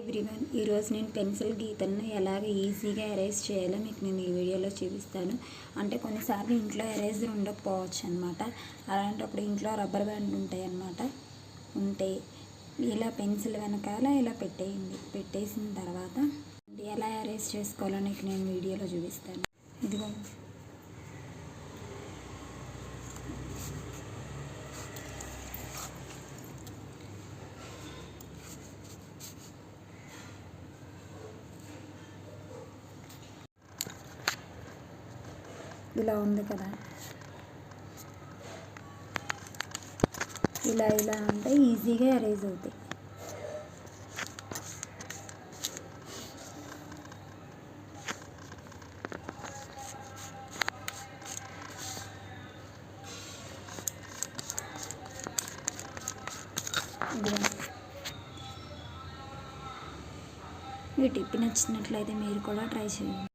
Everyone ఈరోజు నేను pencil గీతలను ఎలాగ ఈజీగా ఎరేజ్ చేయాలో మీకు నేను ఈ వీడియోలో చూపిస్తాను. అంటే కొన్నిసార్లు ఇంట్లో ఎరేజర్ ఉండకపోవచ్చు అనమాట అలాంటప్పుడు ఇంట్లో రబ్బర్ బ్యాండ్ ఉంటాయి అన్నమాట. ఉంటే ఇలా పెన్సిల్ వెనకాల ఇలా పెట్టేయండి. పెట్టేసిన తర్వాత ఎలా ఎరేజ్ చేసుకోవాలో నీకు నేను వీడియోలో చూపిస్తాను. ఇదిగో ఇలా ఉంది కదా. ఇలా ఇలా అంటే ఈజీగా ఎరేజ్ అవుతాయి. ఈ టిప్ నచ్చినట్లయితే మీరు కూడా ట్రై చేయండి.